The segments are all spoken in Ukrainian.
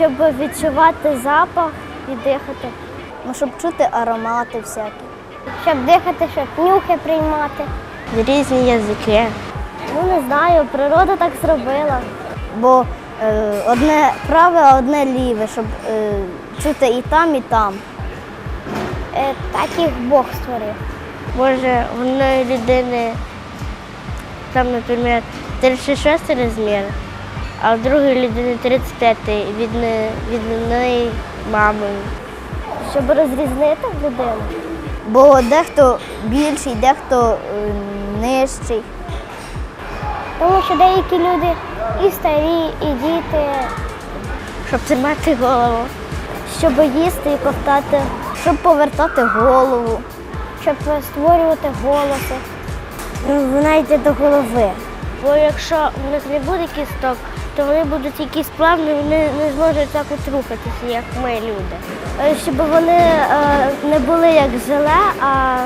щоб відчувати запах і дихати. Ну, щоб чути аромати всякі. Щоб дихати, щоб нюхи приймати. Різні язики. Ну не знаю, природа так зробила. Бо е, одне праве, а одне ліве, щоб е, чути і там, і там. Е, так їх Бог створив. Може, в одної людини там, наприклад, 36 розмір, а в другої людини 35 від, від одної мами. Щоб розрізнити людину. Бо дехто більший, дехто е, нижчий. Тому що деякі люди і старі, і діти, Щоб тримати голову. щоб їсти і ковтати, Щоб повертати голову. щоб створювати голоси. Вона йде до голови. Бо якщо в них не буде кісток, то вони будуть якісь плавні, вони не зможуть так от рухатися, як ми люди. Щоб вони е, не були як желе, а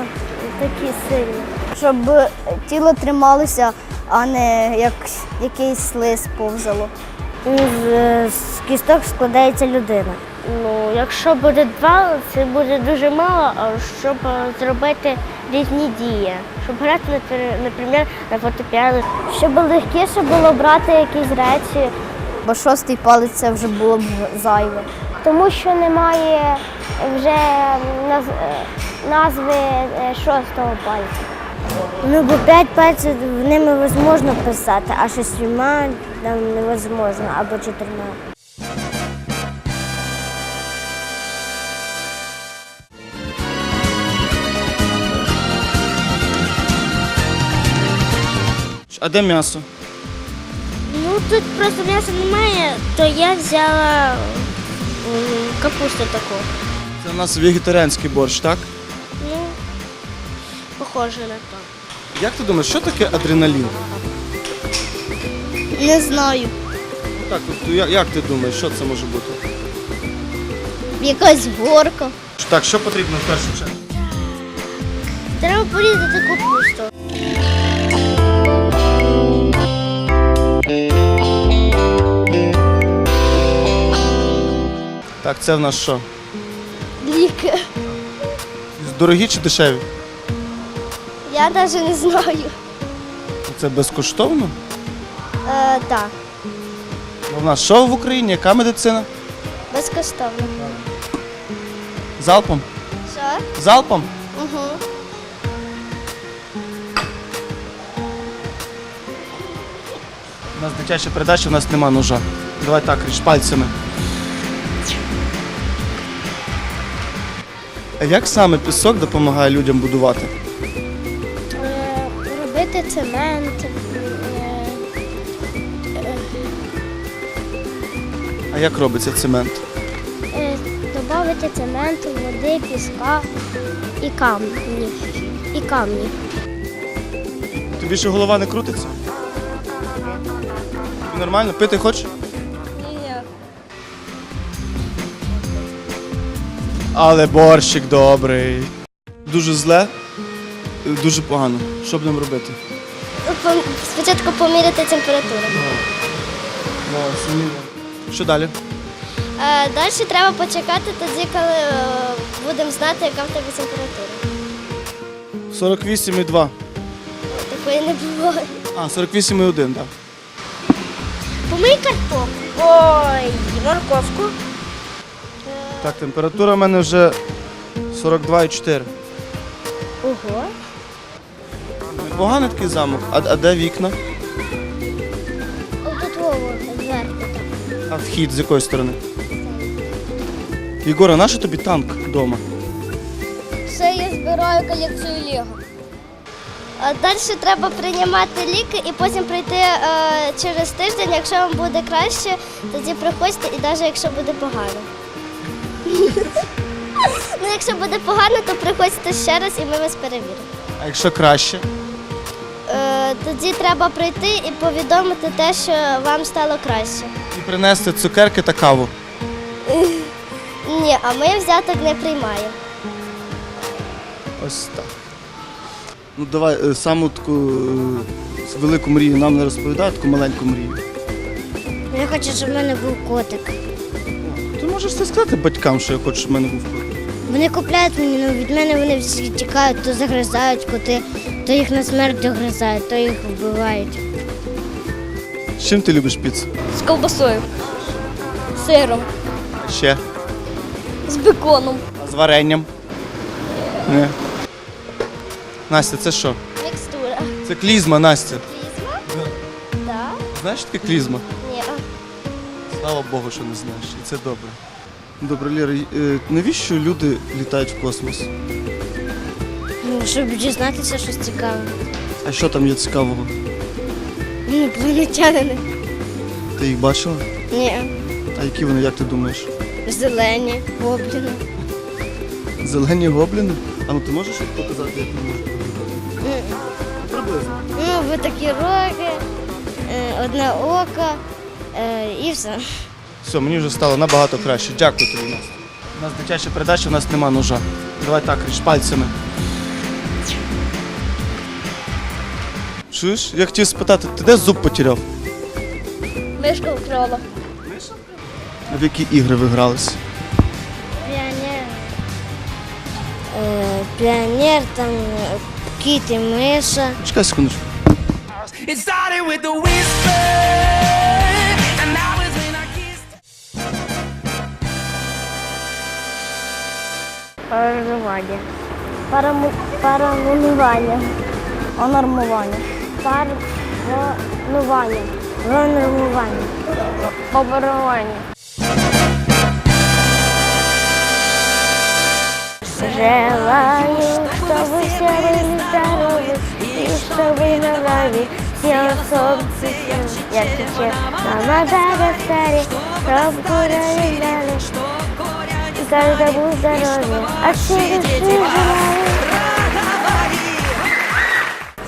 такі сильні. Щоб тіло трималося, а не як якийсь лис повзало. З, з кісток складається людина. Ну, якщо буде два, це буде дуже мало, щоб е, зробити різні дії. Щоб грати, наприклад, на фортепіано. Щоб легкіше було брати якісь речі, Бо шостий палець це вже було б зайве. тому що немає вже е, назви е, шостого пальця. Ну, бо п'ять пальців ними можна писати, а шістьма там невозможно, або чотирма. А де м'ясо? Ну, тут просто м'яса немає, то я взяла м, капусту таку. Це у нас вегетаріанський борщ, так? Ну, похоже на то. Як ти думаєш, що таке адреналін? Не знаю. Ну Так, от, як, як ти думаєш, що це може бути? Якась горка. Так, що потрібно в першу чергу? Треба порізати капусту. Так, це в нас що? Ліки. Дорогі чи дешеві? Я навіть не знаю. Це безкоштовно? Е, так, Ну, в нас що в Україні? Яка медицина? безкоштовно. Залпом? Що? Залпом? Угу. Нас дитяча передача, у нас нема ножа. Давай так, ріж пальцями. А як саме пісок допомагає людям будувати? Е, Робити цемент, А як робиться цемент? додати цементу, води, піска і камні. І камні. Тобі ще голова не крутиться? Тобі Нормально? Пити хочеш? Ні. Але борщик добрий. Дуже зле, дуже погано. Що будемо робити? Спочатку поміряти температуру. Що далі? Е, Далі треба почекати тоді, коли е, будемо знати, яка в тебе температура. 48,2. Такої не буває. А, 48,1, так. Помий картоплю. Ой, морковку. Так, температура в мене вже 42,4. Ого. Поганий такий замок. А, а де вікна? Тут зверху. А вхід з якої сторони? Єгора, нащо тобі танк вдома? Це я збираю колекцію Лего. Далі треба приймати ліки і потім прийти е, через тиждень. Якщо вам буде краще, тоді приходьте і навіть якщо буде погано. ну, якщо буде погано, то приходьте ще раз і ми вас перевіримо. А якщо краще? Е, тоді треба прийти і повідомити те, що вам стало краще. І принести цукерки та каву. Ні, а ми взяток не приймаємо. Ось так. Ну давай е, саму таку е, велику мрію нам не розповідай, таку маленьку мрію. Я хочу, щоб в мене був котик. Ти можеш це сказати батькам, що я хочу, щоб в мене був кот. Вони купляють мені, але від мене вони всі тікають, то загризають коти, то їх на смерть догризають, то їх вбивають. З чим ти любиш піцу? З ковбасою, сиром, Ще. з беконом. А з варенням? Ні. Настя, це що? Мікстура. Це клізма, Настя. Клізма? Так. Знаєш що таке клізма? Ні. Слава Богу, що не знаєш, і це добре. Добре, Ліра, е, навіщо люди літають в космос? Ну, щоб дізнатися щось цікаве. А що там є цікавого? Ну, планетянини. Ти їх бачила? Ні. А які вони, як ти думаєш? Зелені, гобліни. Зелені гобліни? А ну ти можеш їх показати, як вони можуть? Приблизно. Ну, ви такі роги, е, одне око е, і все. Все, мені вже стало набагато краще. Дякую тобі, Настя. У нас дитяча передача, у нас нема ножа. Давай так, ріж пальцями. Чуєш? Я хотів спитати, ти де зуб потеряв? Мишка вкрала. А в які ігри ви гралися? Піонер. Е, піонер, там кіт і миша. Чекай секундочку. It started with a whisper, and that was when I kissed. Паранування. Параму... Паранумування. Онормування. Парнування. Ронормування. Поборування. Желаю, чтобы все были здоровы и чтобы на нами все солнце я сейчас на Мадагаскаре, чтоб гуляли дали, и каждому от всей души желаю.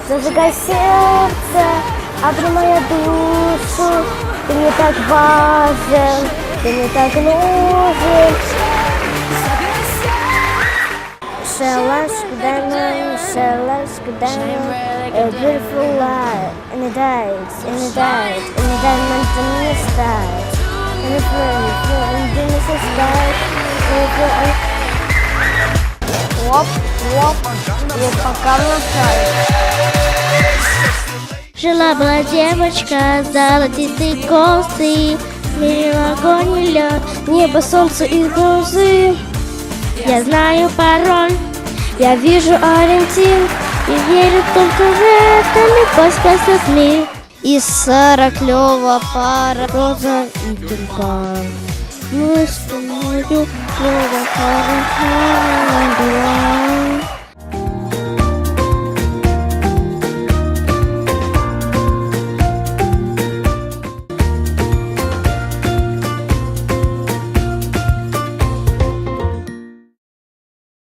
Зажигай сердце, обнимая душу, ты мне так важен, ты мне так нужен. Celeste Gudana, Celeste Gudana, a beautiful light, and it died, and it died, and it died, and the minutes died. And it went, and the minutes died, and it Оп, оп, я пока Жила-была девочка, золотистые косы, Мерил огонь и лед, небо, солнце и грузы. Я знаю пароль я вижу ориентир, И верю только в это, легко спасет мир. І сара кльова пара. Роза и тюльпан. Мы с тобою, клёво, хорошо,